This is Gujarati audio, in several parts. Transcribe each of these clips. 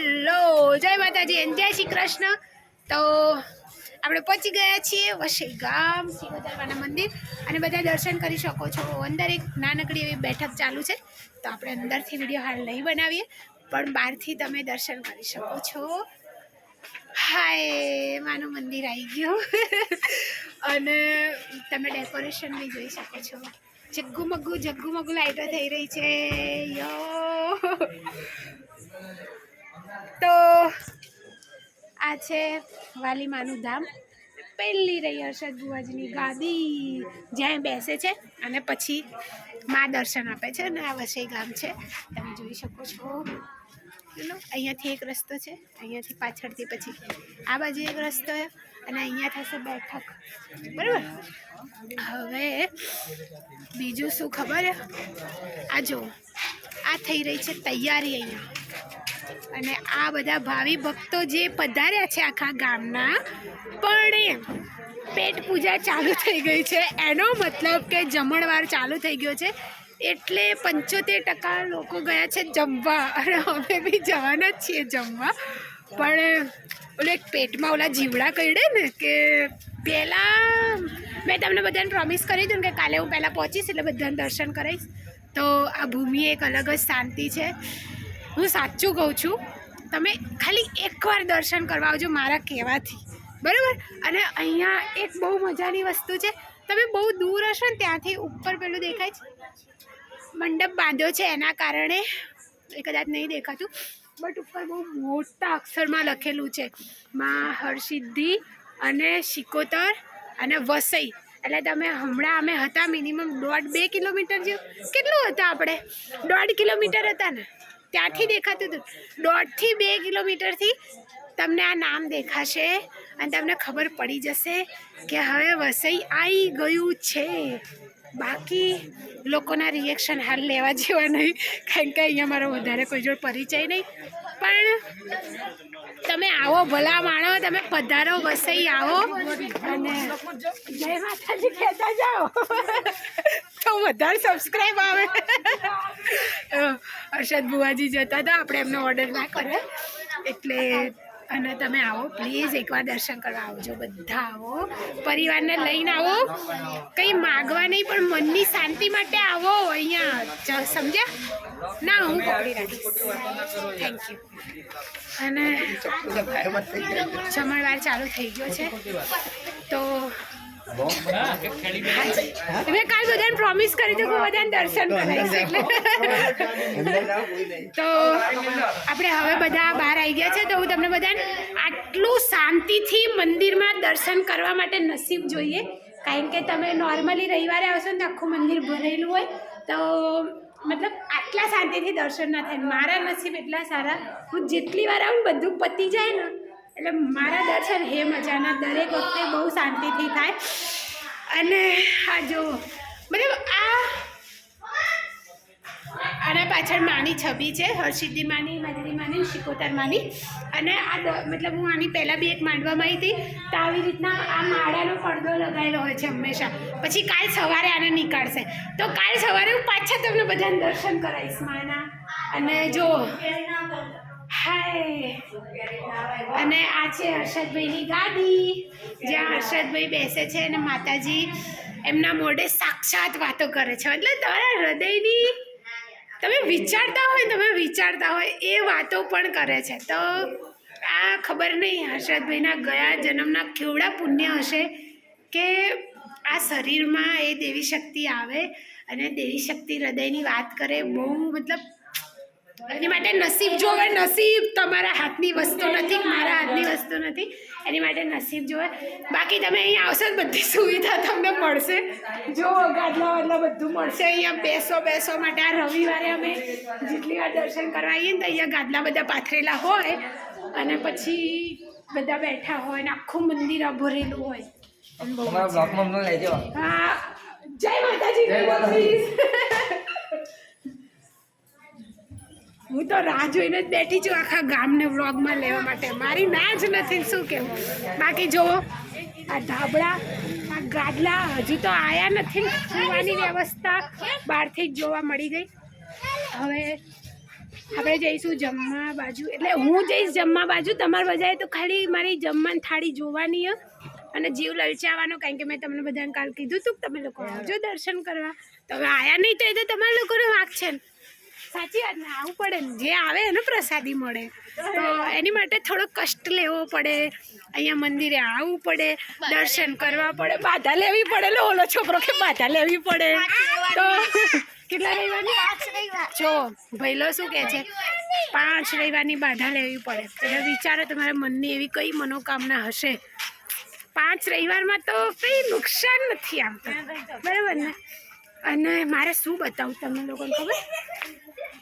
હેલો, જય માતાજી જય શ્રી કૃષ્ણ. તો આપણે પહોંચી ગયા છીએ વસઈ ગામ સિંહદરવાના મંદિર. અને બધા દર્શન કરી શકો છો. અંદર એક નાનકડી એવી બેઠક ચાલુ છે. તો આપણે અંદરથી વીડિયો હાલ નહીં બનાવીએ, પણ બહારથી તમે દર્શન કરી શકો છો. હાય, માનું મંદિર આવી ગયું. અને તમે ડેકોરેશન બી જોઈ શકો છો. જગ્ગુમગ્ગુ જગ્ગુમગ્ગુ લાઈટો થઈ રહી છે. યો. તો આ છે વાલીમાનું ધામ. પહેલી રહી હર્ષદ બુવાજીની ગાદી. જ્યાં બેસે છે અને પછી મા દર્શન આપે છે અને આ વસઈ ગામ છે. તમે જોઈ શકો છો. ચલો અહીંયાથી એક રસ્તો છે. અહીંયાથી પાછળથી પછી આ બાજુ એક રસ્તો અને અહીંયા થશે બેઠક. બરાબર? હવે બીજું શું ખબર આ જો આ થઈ રહી છે તૈયારી અહીંયા. અને આ બધા ભાવિ ભક્તો જે પધાર્યા છે આખા ગામના, પણ પેટ પૂજા ચાલુ થઈ ગઈ છે. એનો મતલબ કે જમણવાર ચાલુ થઈ ગયો છે. એટલે પંચોતેર ટકા લોકો ગયા છે જમવા. અને અમે બી જવાના જ છીએ જમવા. પણ ઓલે પેટમાં ઓલા જીવડા કરડે ને કે પહેલાં મેં તમને બધાને પ્રોમિસ કરી ને કે કાલે હું પહેલાં પહોંચીશ એટલે બધાને દર્શન કરીશ તો આ ભૂમિ એક અલગ જ શાંતિ છે. હું સાચું કહું છું, તમે ખાલી એકવાર દર્શન કરવા આવજો મારા કહેવાથી. બરાબર? અને અહીંયા એક બહુ મજાની વસ્તુ છે, તમે બહુ દૂર હશો ને ત્યાંથી ઉપર પેલું દેખાય છે? મંડપ બાંધ્યો છે એના કારણે, એ કદાચ નહીં દેખાતું, બટ ઉપર બહુ મોટા અક્ષરમાં લખેલું છે, માં હરસિદ્ધિ અને શિકોતર અને વસઈ. એટલે તમે હમણાં અમે હતા મિનિમમ દોઢ બે કિલોમીટર જેવું. કેટલું હતા આપણે? દોઢ કિલોમીટર હતા ને? ત્યાંથી દેખાતું હતું. દોઢથી બે કિલોમીટરથી તમને આ નામ દેખાશે અને તમને ખબર પડી જશે કે હવે વસઈ આવી ગયું છે. બાકી લોકોના રિએક્શન હાલ લેવા જેવા નહીં કારણ કે અહીંયા મારો વધારે કોઈ જોડે પરિચય નહીં. પણ તમે આવો ભલા માણો તમે પધારો વસઈ આવો અને જય માતાજી કહેતા જાઓ. તો વધારે સબસ્ક્રાઈબ આવે. હર્ષદ બુવાજી જતા હતા. આપણે એમનો ઓર્ડર ના કરે એટલે અને તમે આવો પ્લીઝ એકવાર દર્શન કરવા આવજો બધા આવો. પરિવારને લઈને આવો. કંઈ માગવા નહીં પણ મનની શાંતિ માટે આવો અહીંયા. સમજ્યા? ના હું પકડી રાખીશ. થેન્ક યુ અને જમણવાર ચાલુ થઈ ગયો છે. તો. મેં કાલ બધાને પ્રોમિસ કરી દીધું હું બધાને દર્શન કરાવીશ એટલે. તો આપણે હવે બધા બહાર આવી ગયા છે તો હું તમને બધાને આટલું શાંતિથી મંદિરમાં દર્શન કરવા માટે નસીબ જોઈએ. કારણ કે તમે નોર્મલી રવિવારે આવશો ને તો આખું મંદિર ભરેલું હોય. તો મતલબ આટલા શાંતિથી દર્શન ના થાય. મારા નસીબ એટલા સારા. હું જેટલી વાર આવું બધું પતી જાય ને એટલે મારા દર્શન હે મજાના. દરેક વખતે બહુ શાંતિથી થાય. અને આ જો, મતલબ આ આના પાછળ માની છબી છે, હરસિદ્ધિ માની મદરી માની, શિકોતર માની. અને આ મતલબ હું આની પહેલાં બી એક માંડવામાં આવી હતી. તો આવી રીતના આ માળાનો પડદો લગાવેલો હોય છે હંમેશા. પછી કાલ સવારે આને નીકાળશે. તો કાલ સવારે હું પાછા તમને બધાને દર્શન કરાવીશ, માના. અને જો હાય. અને આ છે હર્ષદભાઈની ગાદી જ્યાં હર્ષદભાઈ બેસે છે અને માતાજી એમના મોઢે સાક્ષાત વાતો કરે છે. એટલે તમારા હૃદયની તમે વિચારતા હોય, તમે વિચારતા હોય એ વાતો પણ કરે છે. તો આ ખબર નહીં હર્ષદભાઈના ગયા જન્મના કેવડા પુણ્ય હશે કે આ શરીરમાં એ દેવી શક્તિ આવે અને દેવી શક્તિ હૃદયની વાત કરે. બહુ મતલબ એની માટે નસીબ જોવે નસીબ તમારા હાથની વસ્તુ નથી મારા હાથની વસ્તુ નથી. એની માટે નસીબ જોવે. બાકી તમે અહીંયા આવશો ને બધી સુવિધા તમને મળશે. જો ગાદલા વાદલા બધું મળશે. અહીંયા બેસો બેસો માટે આ રવિવારે અમે જેટલી વાર દર્શન કરવા આવીએ ને તો અહીંયા ગાદલા બધા પાથરેલા હોય અને પછી બધા બેઠા હોય ને આખું મંદિર અભરેલું હોય. હા. જય માતાજી. જય માતાજી. હું તો રાહ જોઈને જ બેઠી છું આખા ગામને વ્લોગમાં લેવા માટે. મારી ના જ નથી, શું કહેવું? બાકી જુઓ આ ધાબળા, આ ગાદલા હજુ તો આયા નથી. સુવાની વ્યવસ્થા બહારથી જ જોવા મળી ગઈ. હવે આપણે જઈશું જમવા બાજુ. એટલે હું જઈશ જમવા બાજુ, તમારા બજાએ તો ખાલી મારી જમવાની થાળી જોવાની અને જીવ લલચાવાનો, કારણ કે મેં તમને બધાને કાલ કીધું હતું તમે લોકો આવજો દર્શન કરવા. તો હવે આયા નહીં તો એ તો તમારા લોકોનો વાંક છે ને. સાચી વાત ને આવું પડે ને. જે આવે એને પ્રસાદી મળે. તો એની માટે થોડો કષ્ટ લેવો પડે. અહીંયા મંદિરે આવવું પડે, દર્શન કરવા પડે. બાધા લેવી પડે. લો, ઓલો છોકરો કે બાધા લેવી પડે. તો કેટલા રવિવારની જો, ભૈલો શું કહે છે? પાંચ રવિવારની બાધા લેવી પડે. એટલે વિચારો તમારા મનની એવી કઈ મનોકામના હશે? પાંચ રવિવારમાં તો કંઈ નુકસાન નથી આવતું બરાબર ને? અને મારે શું બતાવું તમને લોકોને ખબર?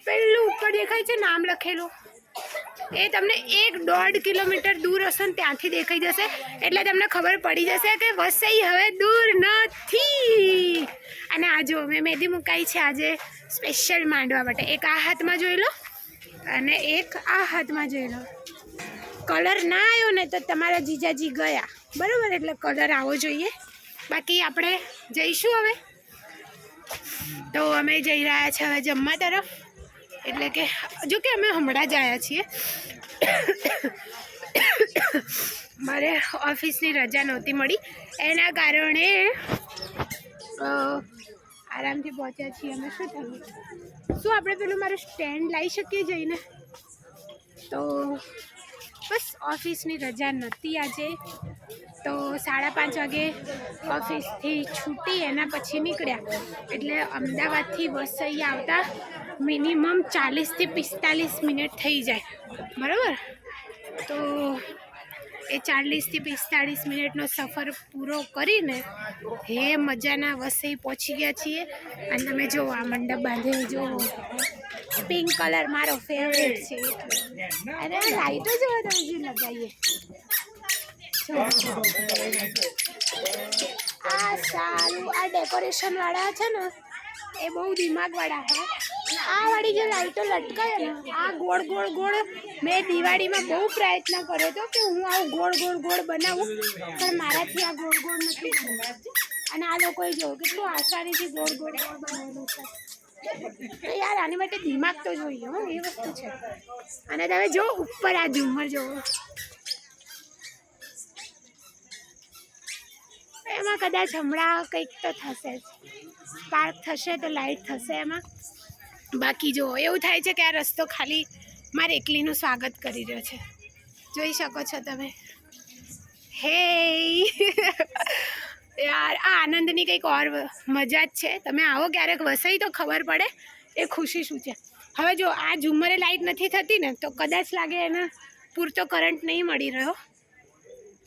પેલું ઉપર દેખાય છે, નામ લખેલું. એ તમને એક દોઢ કિલોમીટર દૂર હશે ને ત્યાંથી દેખાઈ જશે. એટલે તમને ખબર પડી જશે કે વસઈ હવે દૂર નથી. અને આ જો મેં મહેંદી મુકાઈ છે આજે સ્પેશિયલ માંડવા માટે. એક આ હાથમાં જોઈ લો અને એક આ હાથમાં જોઈ લો. કલર ના આવ્યો ને તો તમારા જીજાજી ગયા. બરાબર, એટલે કલર આવવો જોઈએ. બાકી આપણે જઈશું હવે. તો અમે જઈ રહ્યા છીએ હવે જમવા તરફ. એટલે કે જો કે અમે હમણાં જ આવ્યા છીએ. મારે ઓફિસની રજા નહોતી મળી. એના કારણે આરામથી પહોંચ્યા છીએ અમે. શું થયું? શું આપણે પેલું મારું સ્ટેન્ડ લાવી શકીએ જઈને? તો બસ ઓફિસની રજા નહોતી આજે. તો સાડા પાંચ વાગે ઓફિસથી છૂટી એના પછી નીકળ્યા. એટલે અમદાવાદથી વસઈ આવતા મિનિમમ ચાલીસથી પિસ્તાલીસ મિનિટ થઈ જાય. બરાબર? તો એ ચાલીસથી પિસ્તાળીસ મિનિટનો સફર પૂરો કરીને હે મજાના વસઈ પહોંચી ગયા છીએ. અને તમે જો આ મંડપ બાંધેલો જો પિંક કલર મારો ફેવરેટ છે. અને લાઈટો જોવા તમે જે. લગાવીએ આ સારું, આ ડેકોરેશન વાળા છે ને, એ બહુ દિમાગ વાળા છે. આ વાળી જે લાઈટો લટકાય ને, આ ગોળ ગોળ ગોળ મેં દિવાળીમાં બહુ પ્રયત્ન કર્યો હતો કે હું આવું ગોળ ગોળ ગોળ બનાવું, પણ મારાથી આ ગોળ ગોળ નથી અને આ લોકોએ જોયું, કેટલું આસાનીથી ગોળ ગોળ ગોળ બનાવેલું છે. યાર, આની માટે દિમાગ તો જોઈએ હો, એ વસ્તુ છે. અને તમે જો, ઉપર આ ઝુમ્મર જોવો એમાં કદાચ હમણાં કંઈક તો થશે. જ પાર્ક થશે તો લાઈટ થશે એમાં. બાકી જો, એવું થાય છે કે આ રસ્તો ખાલી મારે એકલીનું સ્વાગત કરી રહ્યો છે. જોઈ શકો છો તમે. હે યાર, આ આનંદની કંઈક ઓર મજા જ છે. તમે આવો ક્યારેક, વસઈ તો ખબર પડે. એ ખુશી શું છે? હવે જો, આ ઝુમ્મરે લાઈટ નથી થતી ને, તો કદાચ લાગે એને પૂરતો કરંટ નહીં મળી રહ્યો.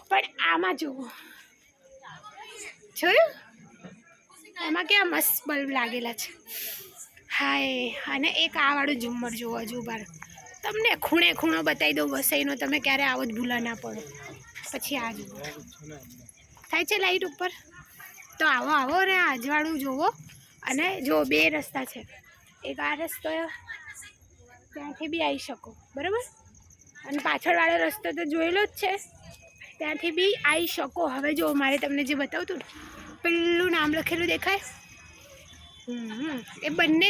પણ આમાં જુઓ. જોયું? એમાં કેવા મસ્ત બલ્બ લાગેલા છે. હાય, અને એક આવાળું વાળું ઝુમ્મર જુઓ હજુ બાર તમને ખૂણે ખૂણો બતાવી દઉં, વસઈનો તમે ક્યારે આવો જ ભૂલા ના પડો. પછી આ જુઓ. થાય છે લાઈટ ઉપર? તો આવો આવો ને આજવાળું જુઓ અને જો બે રસ્તા છે. એક આ રસ્તો ત્યાંથી બી આવી શકો, બરાબર? અને પાછળવાળો રસ્તો તો જોયેલો જ છે. ત્યાંથી બી આવી શકો. હવે જો મારે તમને જે બતાવતું ને, પેલું નામ લખેલું દેખાય? એ બંને,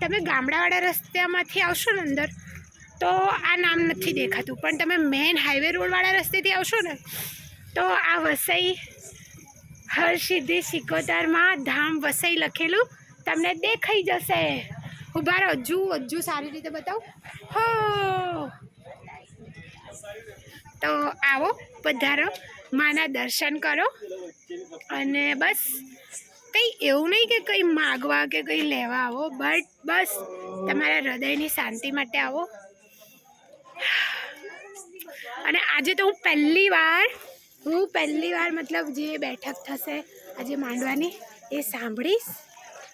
તમે ગામડાવાળા રસ્તામાંથી આવશો ને અંદર, તો આ નામ નથી દેખાતું. પણ તમે મેઇન હાઈવે રોડવાળા રસ્તેથી આવશો ને તો આ વસઈ હરસિદ્ધિ સિકોતરમાં ધામ વસઈ લખેલું તમને દેખાઈ જશે. ઊભા રહો હજુ હજુ સારી રીતે બતાવું. હો. તો આવો, પધારો, માના દર્શન કરો. અને બસ, કંઈ એવું નહીં કે કંઈ માગવા કે કંઈ લેવા આવો, બટ બસ, તમારા હૃદયની શાંતિ માટે આવો. અને આજે તો હું પહેલી વાર હું પહેલી વાર મતલબ જે બેઠક થશે આજે માંડવાની, એ સાંભળીશ.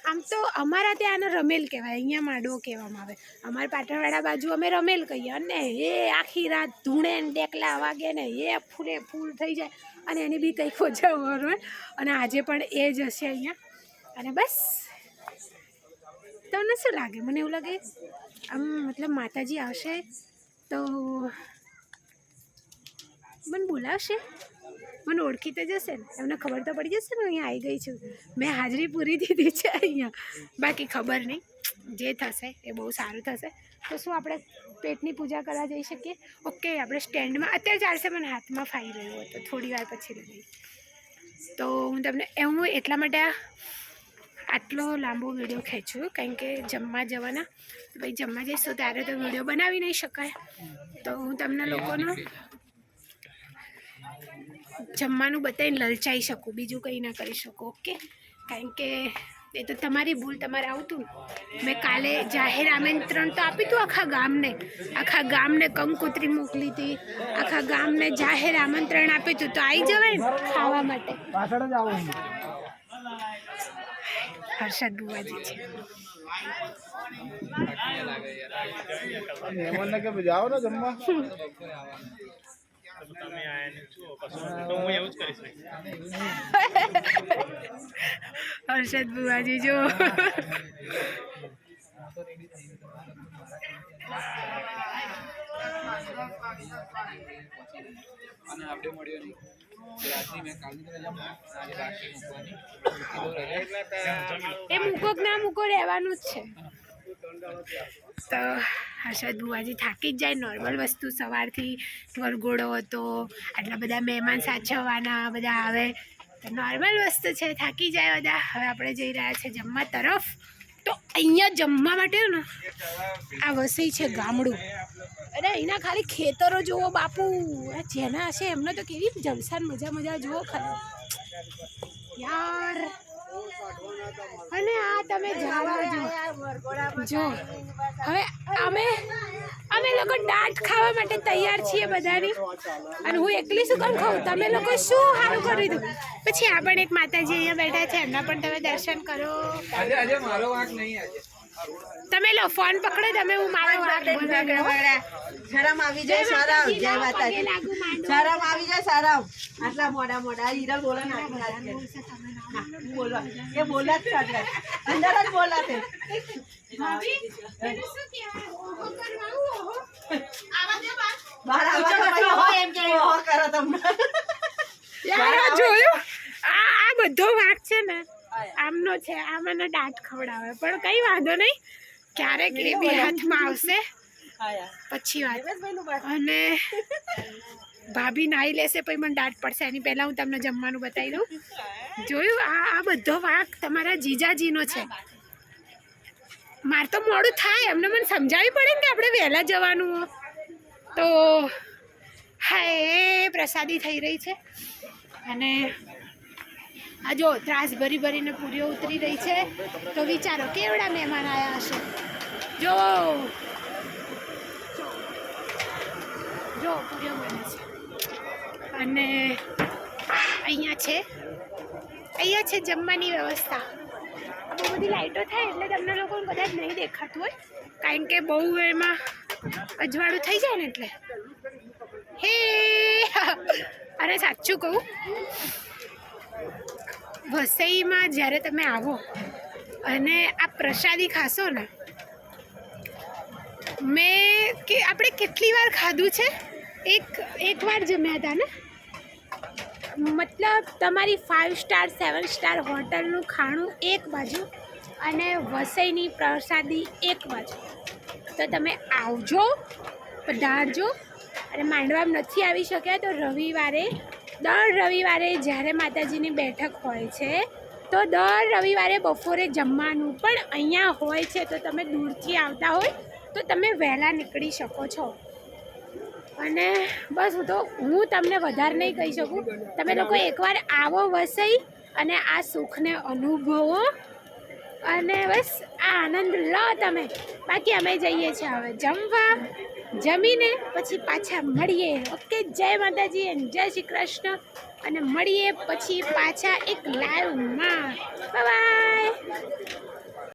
આમ તો અમારા ત્યાં આનો રમેલ કહેવાય, અહીંયા માંડવો કહેવામાં આવે. અમારા પાટણવાડા બાજુ અમે રમેલ કહીએ. અને એ આખી રાત ધૂણે ને ડેકલા વાગે ને એ ફૂલે ફૂલ થઈ જાય. અને એની બી કંઈક ઓછા હોય અને આજે પણ એ જ હશે અહીંયા. અને બસ. તમને શું લાગે? મને એવું લાગે આમ મતલબ માતાજી આવશે તો મને બોલાવશે. મને ઓળખી તો જશે ને. એમને ખબર તો પડી જશે ને અહીંયા આવી ગઈ છું. મેં હાજરી પૂરી દીધી છે અહીંયા. બાકી ખબર નહીં. જે થશે એ બહુ સારું થશે. તો શું આપણે પેટની પૂજા કરવા જઈ શકીએ? ઓકે, આપણે સ્ટેન્ડમાં, અત્યારે ચાલશે, મને હાથમાં ફાઈ રહ્યો હતો થોડી વાર પછી લગાવી તો હું તમને હું એટલા માટે આટલો લાંબો વીડિયો ખેંચું, કારણ કે જમવા જવાના. ભાઈ, જમવા જઈશું, ત્યારે તો વીડિયો બનાવી નહીં શકાય. તો હું તમને લોકોનો જમવાનું બતાવીને લલચાઈ શકું બીજું કંઈ ના કરી શકું ઓકે? કારણ કે એ તો તમારી ભૂલ તમારે આવતું મેં કાલે જાહેર આમંત્રણ તો આપ્યું હતું આખા ગામને. આખા ગામને કંકોત્રી મોકલી હતી. આખા ગામને જાહેર આમંત્રણ આપ્યું હતું. તો આવી જવાય ને ખાવા માટે. હર્ષદ બુવાજી છે. જમવા. હર્ષદ બુવાજી જો અને આપણે મળ્યો નહીં રાતની મેં કાલની તો રજા મૂકી. આજે રાતની મૂકવાની કીધું રજા એ મૂકો કે ના મૂકો રહેવાનું જ છે તો હર્ષદ બુવાજી થાકી જ જાય નોર્મલ વસ્તુ સવારથી વરઘોડો હતો, આટલા બધા મહેમાન સાચવવાના, બધા આવે. તો નોર્મલ વસ્તુ છે, થાકી જાય બધા. હવે આપણે જઈ રહ્યા છે જમવા તરફ. તો અહીંયા જમવા માટે ને આ વસઈ છે ગામડું. અરે અહીંના ખાલી ખેતરો જુઓ બાપુ. જેના હશે એમને તો કેવી જલસાન મજા મજા જુઓ ખાલી. યાર. અને આ તમે જાવા જો, હવે દાંત ખાવા માટે તૈયાર છીએ બધાની. અને હું એકલી શું કામ ખાઉં? તમે લોકો શું સારું કરી દઉં પછી આ પણ એક માતાજી અહીંયા બેઠા છે એમના પણ તમે દર્શન કરો. આજે આજે મારો વાંક નહીં આજે. તમે લો ફોન પકડો તમે હું મારો શરમ આવી જાય સારાવ જય માતાજી. શરમ આવી જાય સારાવ આટલા મોડા મોડા હીરા બોલે બોલો. એ બોલા છે અંદર જ બોલા છે. ભાભી, તને શું આવું, એમ કે. કરો તમને. યાર, આ જોયું? આ આ બધો વાક છે ને આમનો છે આ મને દાંત ખવડાવે. પણ કઈ વાંધો નહીં. ક્યારેક એ બી હાથમાં આવશે. પછી વાત. અને ભાભી નાઈ લેશે પછી મને દાંત પડશે. એની પહેલાં હું તમને જમવાનું બતાવી દઉં. જોયું? આ આ બધો વાક તમારા જીજાજીનો છે. મારે તો મોડું થાય. એમને મને સમજાવવી પડે ને કે આપણે વહેલા જવાનું. તો હા એ પ્રસાદી થઈ રહી છે. અને આ જો ત્રાસ ભરી ભરીને પૂરીઓ ઉતરી રહી છે. તો વિચારો, કેવડા મહેમાન આવ્યા હશે? જો. જો, પૂરીઓ બને છે. અને અહીંયા છે. અહીંયા છે જમવાની વ્યવસ્થા. બહુ બધી લાઈટો થાય એટલે તમને લોકોને કદાચ નહીં દેખાતું હોય. કારણ કે બહુ એમાં અજવાળું થઈ જાય ને એટલે. હે! અરે સાચું કહું. વસઈમાં જ્યારે તમે આવો અને આ પ્રસાદી ખાશો ને, મેં કે, આપણે કેટલી વાર ખાધું છે? એક એક વાર જમ્યા હતા ને? મતલબ તમારી ફાઇવ સ્ટાર સેવન સ્ટાર હોટલનું ખાણું એક બાજુ અને વસઈની પ્રસાદી એક બાજુ. તો તમે આવજો, પધારજો. અને માંડવામાં નથી આવી શક્યા તો રવિવારે, દર રવિવારે જ્યારે માતાજીની બેઠક હોય છે, તો દર રવિવારે બપોરે જમવાનું પણ અહીંયા હોય છે. તો તમે દૂરથી આવતા હોય તો તમે વહેલા નીકળી શકો છો. અને બસ હું તો હું તમને વધારે નહીં કહી શકું. તમે લોકો એકવાર આવો વસઈ અને આ સુખને અનુભવો. અને બસ આ આનંદ લો તમે. બાકી અમે જઈએ છીએ હવે જમવા, જમીને પછી પાછા મળીએ. ઓકે, જય માતાજી અને જય શ્રી કૃષ્ણ. અને મળીએ પછી પાછા એક લાઈવમાં બાય